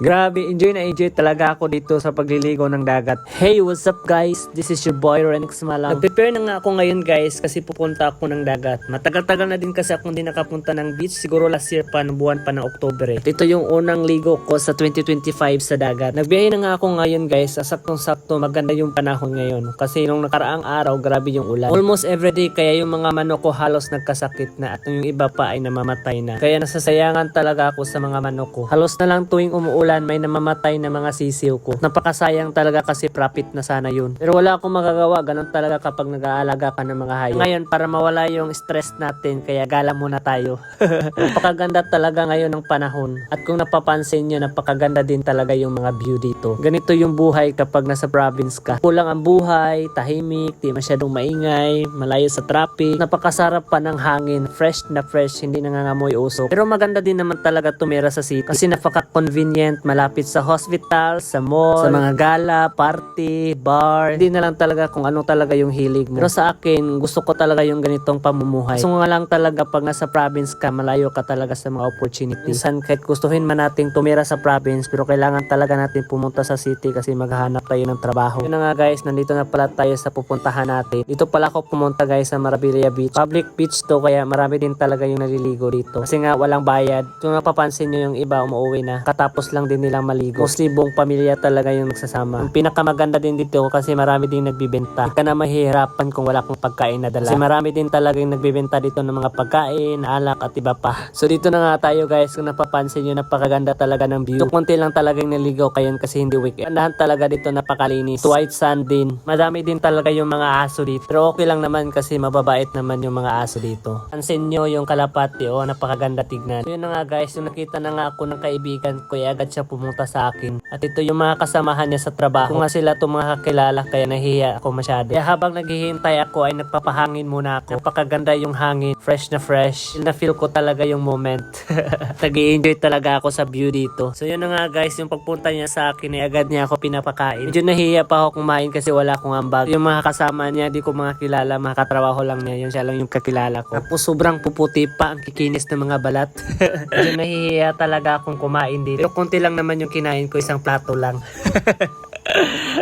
Grabe, enjoy na enjoy talaga ako dito sa pagliligo ng dagat. Hey, what's up guys? This is your boy Renix Malang. Nag-prepare na nga ako ngayon guys kasi pupunta ako ng dagat. Matagal-tagal na din kasi ako hindi nakapunta ng beach. Siguro last year pa, ng buwan pa ng October eh. At ito yung unang ligo ko sa 2025 sa dagat. Nagbiyahe na nga ako ngayon guys. Sa saktong-sakto, maganda yung panahon ngayon. Kasi nung nakaraang araw, grabe yung ulan. Almost everyday, kaya yung mga manok ko halos nagkasakit na at yung iba pa ay namamatay na. Kaya nasasayangan talaga ako sa mga manok ko. Halos na lang tuwing umuulan, may namamatay na mga sisiw ko. Napakasayang talaga kasi profit na sana yun. Pero wala akong magagawa, ganun talaga kapag nag-aalaga ka ng mga hayop. Ngayon, para mawala yung stress natin, kaya gala muna tayo. Napakaganda talaga ngayon ng panahon. At kung napapansin nyo, napakaganda din talaga yung mga view dito. Ganito yung buhay kapag nasa province ka. Kulang ang buhay, tahimik, di masyadong maingay, malayo sa traffic. Napakasarap pa ng hangin, fresh na fresh, hindi nangangamoy usok. Pero maganda din naman talaga tumira sa city kasi napaka-convenient, malapit sa hospital, sa mall, sa mga gala, party, bar. Hindi na lang talaga kung ano talaga yung hilig mo. Pero sa akin, gusto ko talaga yung ganitong pamumuhay. Gusto nga lang talaga pag nasa province ka, malayo ka talaga sa mga opportunities. Minsan kahit gustuhin man nating tumira sa province, pero kailangan talaga natin pumunta sa city kasi maghahanap tayo ng trabaho. Yun na nga guys, nandito na pala tayo sa pupuntahan natin. Dito pala ako pumunta guys sa Marabilia Beach. Public beach to kaya marami din talaga yung naliligo dito. Kasi nga walang bayad. Kung napapansin nyo yung iba umuwi na, katapos lang din nilang maligo. Mostly buong pamilya talaga yung nagsasama. Ang pinakamaganda din dito kasi marami din nagbibenta. Hindi ka na mahihirapan kung wala kang pagkain na dala. Kasi marami din talaga yung nagbibenta dito ng mga pagkain, alak at iba pa. So dito na nga tayo guys kung napapansin nyo napakaganda talaga ng view. Ito konti lang talaga yung naligo kayon kasi hindi weekend. Andahan talaga dito napakalinis. White sand din. Madami din talaga yung mga aso dito. Pero okay lang naman kasi mababait naman yung mga aso dito. Pansin nyo yung kalapati oh napakaganda tignan. So yun na nga guys yung nakita na nga ako ng kaibigan ko kaya agad siya pumunta sa akin. At ito yung mga kasamahan niya sa trabaho. Kung nga sila itong mga kakilala kaya nahihiya ako masyado. Kaya habang naghihintay ako ay nagpapahangin muna ako. Napakaganda yung hangin. Fresh na fresh. Na feel ko talaga yung moment. nag enjoy talaga ako sa view dito. So yun na nga guys, yung pagpunta niya sa akin ay agad niya ako pinapakain. Medyo nahihiya pa ako kumain kasi wala akong ambag. Yung mga kasama niya, di ko mga kilala, mga katrabaho lang niya. Yun siya lang yung kakilala ko. Tapos sobrang puputi pa ang kikinis ng mga balat. Medyo nahihiya talaga akong kumain dito. Pero konti lang naman yung kinain ko, isang plato lang.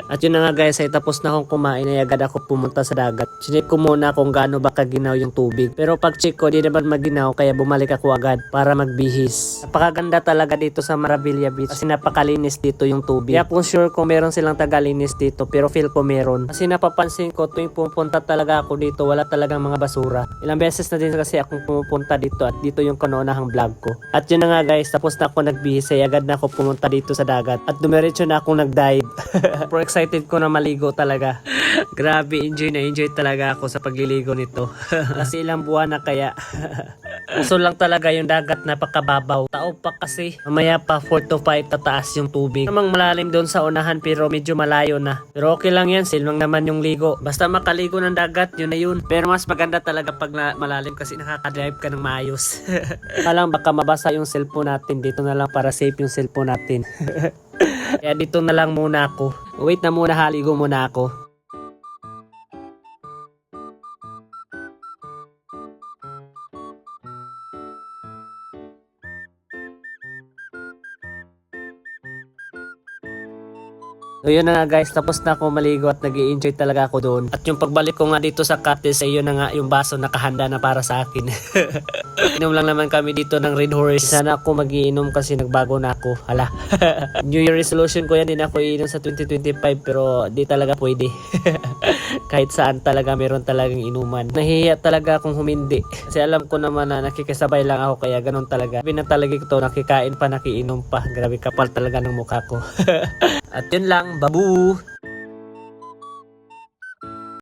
At yun na nga guys, ay tapos na akong kumain ay agad ako pumunta sa dagat. Chinek ko muna kung gaano ba kaginaw yung tubig. Pero pag check ko, di naman maginaw kaya bumalik ako agad para magbihis. Napakaganda talaga dito sa Maravilla Beach kasi napakalinis dito yung tubig. Kaya po sure kung meron silang tagalinis dito pero feel ko meron. Kasi napapansin ko tuwing pupunta talaga ako dito wala talagang mga basura. Ilang beses na din kasi akong pumupunta dito at dito yung kanonahang vlog ko. At yun na nga guys, tapos na ako nagbihis ay agad na ako pumunta dito sa dagat. At dumiretso na akong nag-dive. Pro excited ko na maligo talaga. Grabe, enjoy na enjoy talaga ako sa pagliligo nito. kasi ilang buwan na kaya. Uso lang talaga yung dagat napakababaw. Tao pa kasi. Mamaya pa 4 to 5 tataas yung tubig. Namang malalim doon sa unahan pero medyo malayo na. Pero okay lang yan. Silmang naman yung ligo. Basta makaligo ng dagat, yun na yun. Pero mas maganda talaga pag malalim kasi nakakadrive ka ng maayos. Alang baka mabasa yung cellphone natin. Dito na lang para safe yung cellphone natin. Kaya dito na lang muna ako. Wait na muna, haligo muna ako. So yun na nga guys, tapos na ako maligo at nag enjoy talaga ako doon. At yung pagbalik ko nga dito sa cottage, ay yun na nga yung baso nakahanda na para sa akin. Inom lang naman kami dito ng Red Horse. Sana ako magiinom kasi nagbago na ako. Hala. New Year resolution ko yan, din ako iinom sa 2025 pero di talaga pwede. Kahit saan talaga meron talagang inuman. Nahihiya talaga akong humindi. Kasi alam ko naman na nakikisabay lang ako kaya ganun talaga. Pinatalaga ko nakikain pa, nakiinom pa. Grabe kapal talaga ng mukha ko. At yun lang, babu!